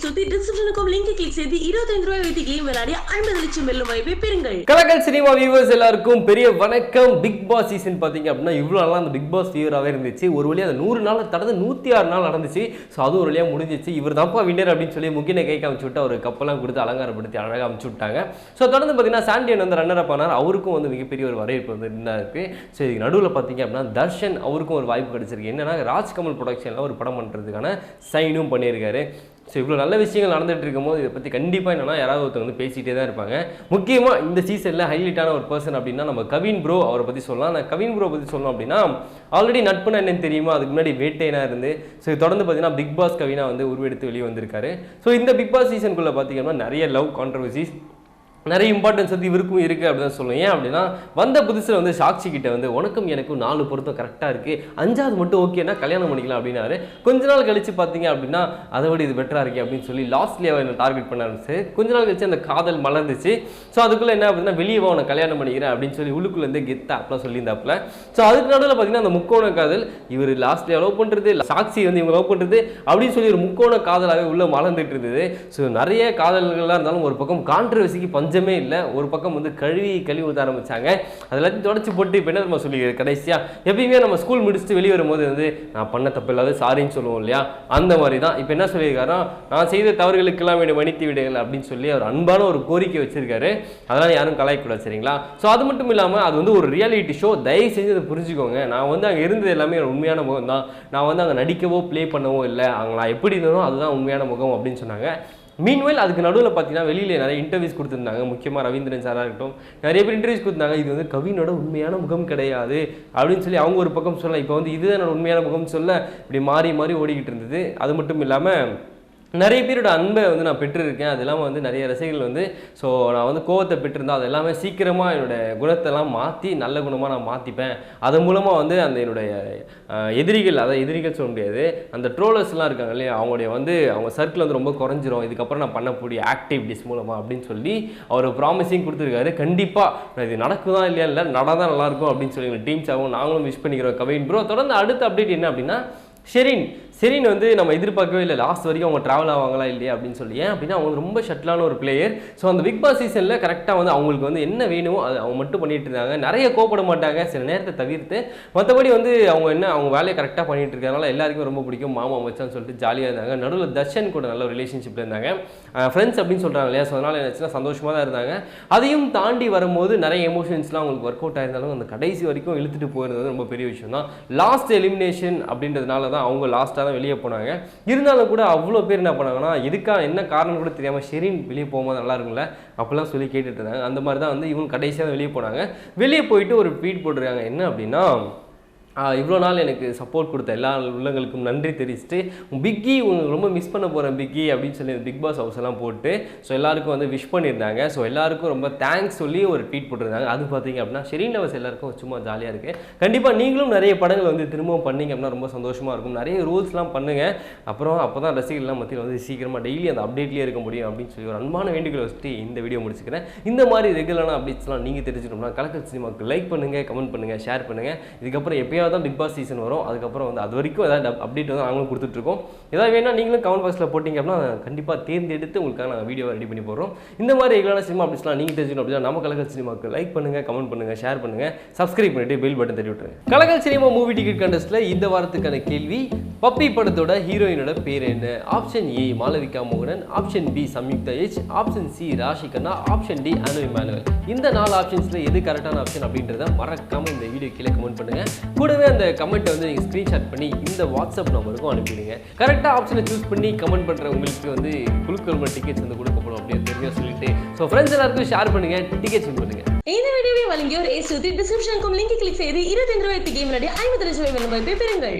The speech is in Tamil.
சுத்தி டிஸ்கிரிப்ஷனுக்கும் லிங்க் கிளிக் செய்து இருபத்தைந்து ரூபாய் வைத்து கேம் விளையாடி ஐம்பது லட்சம் வெல்லும் வாய்ப்பை பெறுங்கள். கலக்கல் சினிமா வியூவர்ஸ் எல்லாருக்கும் பெரிய வணக்கம். பிக் பாஸ் சீசன் பார்த்தீங்க அப்படின்னா இவ்வளோ நாளாக அந்த பிக் பாஸ் ஃபீவராகவே இருந்துச்சு. ஒரு வழியாக அந்த நூறு நாள் தடந்து நூற்றி ஆறு நாள் நடந்துச்சு. ஸோ அதுவும் ஒரு வழியாக முடிஞ்சிச்சு. இவர் தான்ப்பா வின்னர் அப்படின்னு சொல்லி முக்கிய கை காமிச்சு விட்டு அவர் கப்பெல்லாம் கொடுத்து அலங்காரப்படுத்தி அழகாக அமுச்சு விட்டாங்க. ஸோ தொடர்ந்து பார்த்தீங்கன்னா சாண்டியன் வந்து ரன்னர் அப் ஆனார். அவருக்கும் வந்து மிகப்பெரிய ஒரு வரவேற்பு வந்து நின்னா இருக்கு ஸோ இதுக்கு நடுவில் பார்த்தீங்க அப்படின்னா தர்ஷன் அவருக்கும் ஒரு வாய்ப்பு கிடைச்சிருக்கு. என்னன்னா ராஜ்கமல் ப்ரொடக்ஷனில் ஒரு படம் பண்ணுறதுக்கான சைனும் பண்ணியிருக்காரு. ஸோ இவ்வளோ நல்ல விஷயங்கள் நடந்துகிட்டு இருக்கும்போது இதை பற்றி கண்டிப்பாக என்னன்னா யாராவது ஒருத்தர் வந்து பேசிகிட்டே தான் இருப்பாங்க. முக்கியமாக இந்த சீசனில் ஹைலைட்டான ஒரு பர்சன் அப்படின்னா நம்ம கவின் ப்ரோ அவரை பற்றி சொல்லலாம். நான் கவின் ப்ரோ பற்றி சொல்லணும் அப்படின்னா ஆல்ரெடி நட்புனா என்னன்னு தெரியுமா? அதுக்கு முன்னாடி வேட்டைனா இருந்து. ஸோ தொடர்ந்து பார்த்தீங்கன்னா பிக் பாஸ் கவினா வந்து உருவெடுத்து வெளியே வந்திருக்காரு. ஸோ இந்த பிக் பாஸ் சீசனுக்குள்ளே பார்த்தீங்கன்னா நிறைய லவ் கான்ட்ரவர்சிஸ் நிறைய இம்பார்ட்டன்ஸ் வந்து இவருக்கும் இருக்குது அப்படின்னு தான் சொல்லுவேன் ஏன் அப்படின்னா வந்த புதுசில் வந்து சாட்சி கிட்ட வந்து உனக்கும் எனக்கும் நாலு பொருத்தம் கரெக்டாக இருக்குது அஞ்சாவது மட்டும் ஓகேனா கல்யாணம் பண்ணிக்கலாம் அப்படின்னாரு. கொஞ்ச நாள் கழித்து பார்த்தீங்க அப்படின்னா அதை விட இது பெட்டராக இருக்கே அப்படின்னு சொல்லி லாஸ்ட்லேயே அவன் டார்கெட் பண்ண ஆரம்பிச்சு கொஞ்ச நாள் கழிச்சு அந்த காதல் மலர்ந்துச்சு. ஸோ அதுக்குள்ளே என்ன அப்படின்னா வெளியே வா கல்யாணம் பண்ணிக்கிறேன் அப்படின்னு சொல்லி உள்ளுக்குள்ளேருந்து கெத்தா அப்படிலாம் சொல்லியிருந்தாப்புல. ஸோ அதுக்கு நடுவில் பார்த்தீங்கன்னா அந்த முக்கோண காதல் இவர் லாஸ்ட்லேயே லவ் பண்ணுறது சாட்சி வந்து இவங்க லவ் பண்ணுறது அப்படின்னு சொல்லி ஒரு முக்கோண காதலாகவே உள்ளே மலர்ந்துட்டு இருந்தது. ஸோ நிறைய காதல்கள்லாம் இருந்தாலும் ஒரு பக்கம் கான்ட்ரவர்சிக்கு பஞ்சமே இல்லை. ஒரு பக்கம் வந்து கழுவி கழுவி ஊற்ற ஆரம்பித்தாங்க அது எல்லாத்தையும் தொடச்சி போட்டு இப்போ என்ன நம்ம சொல்லி கடைசியாக எப்பயுமே நம்ம ஸ்கூல் முடிச்சுட்டு வெளியே வரும்போது வந்து நான் பண்ண தப்பு இல்லாத சாரின்னு சொல்லுவோம் இல்லையா? அந்த மாதிரி தான் இப்போ என்ன சொல்லியிருக்காருன்னா நான் செய்த தவறுகளுக்கெல்லாம் என்னை மன்னித்து விடுங்கள் அப்படின்னு சொல்லி அவர் அன்பான ஒரு கோரிக்கை வச்சிருக்காரு. அதெல்லாம் யாரும் கலாய்க்கூடாது சரிங்களா? ஸோ அது மட்டும் இல்லாமல் அது வந்து ஒரு ரியாலிட்டி ஷோ தயவு செஞ்சு அதை புரிஞ்சுக்கோங்க. நான் வந்து அங்கே இருந்தது எல்லாமே உண்மையான முகம் தான் நான் வந்து அங்கே நடிக்கவோ ப்ளே பண்ணவோ இல்லை. அங்கே நான் எப்படி இருந்தனோ அதுதான் உண்மையான முகம் அப்படின்னு சொன்னாங்க. மீன்வெல் அதுக்கு நடுவில் பார்த்தீங்கன்னா வெளியில் நிறைய இன்டர்வியூஸ் கொடுத்துருந்தாங்க. முக்கியமாக ரவீந்திரன் சாராக இருக்கட்டும். நிறைய பேர் இன்டர்வியூஸ் கொடுத்தாங்க. இது வந்து கவினோட உண்மையான முகம் கிடையாது. அப்படின்னு சொல்லி அவங்க ஒரு பக்கம் சொல்லலாம். இப்போ வந்து இதுதான் என்னோட உண்மையான முகம் சொல்ல இப்படி மாறி மாறி ஓடிக்கிட்டு இருந்தது. அது மட்டும் இல்லாமல் நிறைய பேரோட அன்பை வந்து நான் பெற்றிருக்கேன். அது இல்லாமல் வந்து நிறைய ரசிகர்கள் வந்து ஸோ நான் வந்து கோவத்தை பெற்றிருந்தா அது எல்லாமே சீக்கிரமாக என்னோட குணத்தெல்லாம் மாற்றி நல்ல குணமாக நான் மாற்றிப்பேன் அதன் மூலமாக வந்து அந்த என்னுடைய எதிரிகள் அதை எதிரிகள் சொல்ல முடியாது. அந்த ட்ரோலர்ஸ்லாம் இருக்காங்க இல்லையா? அவங்களுடைய வந்து அவங்க சர்க்கிள் வந்து ரொம்ப குறைஞ்சிரும். இதுக்கப்புறம் நான் பண்ணக்கூடிய ஆக்டிவிட்டிஸ் மூலமாக அப்படின்னு சொல்லி அவர் ப்ராமிசிங் கொடுத்துருக்காரு. கண்டிப்பாக இது நடக்குதா இல்லையா? இல்லை நடந்தால் நல்லாயிருக்கும் அப்படின்னு சொல்லி டீம்ஸ் ஆகும் நாங்களும் விஷ் பண்ணிக்கிறோம். கவின் ப்ரோ தொடர்ந்து அடுத்த அப்டேட் என்ன அப்படின்னா ஷெரின் ஷெரின் வந்து நம்ம எதிர்பார்க்கவே இல்லை. லாஸ்ட் வரைக்கும் அவங்க ட்ராவல் ஆவாங்களா இல்லையா அப்படின்னு சொல்லி. ஏன் அப்படின்னா அவங்க ரொம்ப ஷட்டிலான ஒரு பிளேயர் ஸோ அந்த பிக் பாஸ் சீசனில் கரெக்டாக வந்து அவங்களுக்கு வந்து என்ன வேணுமோ அது அவங்க மட்டும் பண்ணிட்டு இருந்தாங்க. நிறைய கோப்பட மாட்டாங்க. சில நேரத்தை தவிர்த்து மற்றபடி வந்து அவங்க என்ன அவங்க வேலையை கரெக்டாக பண்ணிட்டு இருக்கிறதுனால எல்லாருக்கும் ரொம்ப பிடிக்கும். மாமா மச்சான்னு சொல்லிட்டு ஜாலியாக இருந்தாங்க. நடுவில் தர்ஷன் கூட நல்ல ரிலேஷன்ஷிப்பில் இருந்தாங்க. ஃப்ரெண்ட்ஸ் அப்படின்னு சொல்கிறாங்க இல்லையா? ஸோ அதனால் என்னாச்சுன்னா சந்தோஷமாக தான் இருந்தாங்க. அதையும் தாண்டி வரும்போது நிறைய எமோஷன்ஸ்லாம் அவங்களுக்கு ஒர்க் அவுட் ஆயிருந்தாலும் அந்த கடைசி வரைக்கும் இழுத்துட்டு போயிருந்தது ரொம்ப பெரிய விஷயம் தான் லாஸ்ட் எலிமினேஷன் அப்படின்றதுனால தான் அவங்க லாஸ்ட்டாக தான் வெளியே போனாங்க. இருந்தாலும் கூட அவ்வளோ பேர் என்ன பண்ணாங்கன்னா இதுக்காக என்ன காரணம் கூட தெரியாமல் ஷெரின் வெளியே போகும்போது நல்லா இருக்கும்ல அப்படிலாம் சொல்லி கேட்டுட்டு இருந்தாங்க. அந்த மாதிரி தான் வந்து இவங்க கடைசியாக வெளியே போனாங்க. வெளியே போயிட்டு ஒரு ட்வீட் போட்டிருக்காங்க. என்ன அப்படின்னா இவ்வளோ நாள் எனக்கு சப்போர்ட் கொடுத்த எல்லா உள்ளங்களுக்கும் நன்றி தெரிவிச்சுட்டு பிக்கி உங்களுக்கு ரொம்ப மிஸ் பண்ண போகிறேன் பிக்கி அப்படின்னு சொல்லி பிக் பாஸ் ஹவுஸ் எல்லாம் போட்டு ஸோ எல்லாருக்கும் வந்து விஷ் பண்ணியிருந்தாங்க. ஸோ எல்லாருக்கும் ரொம்ப தேங்க்ஸ் சொல்லி ஒரு ட்வீட் போட்டிருந்தாங்க. அது பார்த்தீங்க அப்படின்னா ஷெரீன் லவர்ஸ் எல்லாருக்கும் சும்மா ஜாலியாக இருக்குது கண்டிப்பாக நீங்களும் நிறைய படங்கள் வந்து திரும்பவும் பண்ணீங்க அப்படின்னா ரொம்ப சந்தோஷமாக இருக்கும். நிறைய ரூல்ஸ்லாம் பண்ணுங்கள் அப்புறம் அப்போ தான் ரசிகர்கள்லாம் மத்தியில் வந்து சீக்கிரமாக டெய்லி அந்த அப்டேட்லேயே இருக்க முடியும் அப்படின்னு சொல்லி ஒரு அன்பான வேண்டுகோளை வச்சுட்டு இந்த வீடியோ முடிச்சுக்கிறேன். இந்த மாதிரி ரெகுலரான அப்டேட்ஸ்லாம் நீங்கள் தெரிஞ்சுக்கணும்னா கலக்கல் சினிமாவுக்கு லைக் பண்ணுங்கள் கமெண்ட் பண்ணுங்கள் ஷேர் பண்ணுங்கள் இதுக்கப்புறம் எப்பயாவது தான் பிக் பாஸ் சீசன் வரும். அதுக்கப்புறம் வந்து அது வரைக்கும் ஏதாவது அப்டேட் வந்து நாங்களும் கொடுத்துட்ருக்கோம். ஏதாவது வேணால் நீங்களும் கமெண்ட் பாக்ஸில் போட்டிங்க அப்படின்னா கண்டிப்பாக தேர்ந்தெடுத்து உங்களுக்காக நாங்கள் வீடியோ ரெடி பண்ணி போடுறோம். இந்த மாதிரி ரெகுலரான சினிமா அப்படிஸ்லாம் நீங்கள் தெரிஞ்சுக்கணும் அப்படின்னா நம்ம கலகல் சினிமாவுக்கு லைக் பண்ணுங்கள் கமெண்ட் பண்ணுங்கள் ஷேர் பண்ணுங்கள் சப்ஸ்கிரைப் பண்ணிட்டு பெல் பட்டன் தட்டி விட்டுருங்க. கலகல் சினிமா மூவி டிக்கெட் கண்டஸ்ட்டில் இந்த வாரத்துக்கான கேள்வி பப்பி படத்தோட ஹீரோயினோட பேர் என்ன? Option A Malavika மோகனன். Option B Samyuktha H option C Raashi Khanna. Option D Anu Emmanuel இந்த நாலு ஆப்ஷன்ஸில் எது கரெக்டான ஆப்ஷன் அப்படின்றத மறக்காமல் இந்த வீடியோ கீழே கமெண்ட் பண்ணுங்க. கூடவே அந்த கமெண்ட்டை வந்து நீங்கள் ஸ்க்ரீன்ஷாட் பண்ணி இந்த வாட்ஸ்அப் நம்பருக்கும் அனுப்பிடுங்க. கரெக்டாக ஆப்ஷனை சூஸ் பண்ணி கமெண்ட் பண்ணுற உங்களுக்கு வந்து குழுக்கள் டிக்கெட்ஸ் வந்து கொடுக்கப்படும் அப்படின்னு தெரிஞ்சா சொல்லிட்டு. ஸோ ஃப்ரெண்ட்ஸ் எல்லாருக்கும் ஷேர் பண்ணுங்க. டிக்கெட்ஸ் வின் பண்ணுங்க. இந்த வீடியோவை வழங்கியோர் ஏஸ் சுத்தி டிஸ்கிரிப்ஷனுக்கும் லிங்க் கிளிக் செய்து இருபத்தி ரூபாய்க்கு கேம் விளையாடி ஐம்பது லட்சம் ரூபாய் பெறுங்கள்.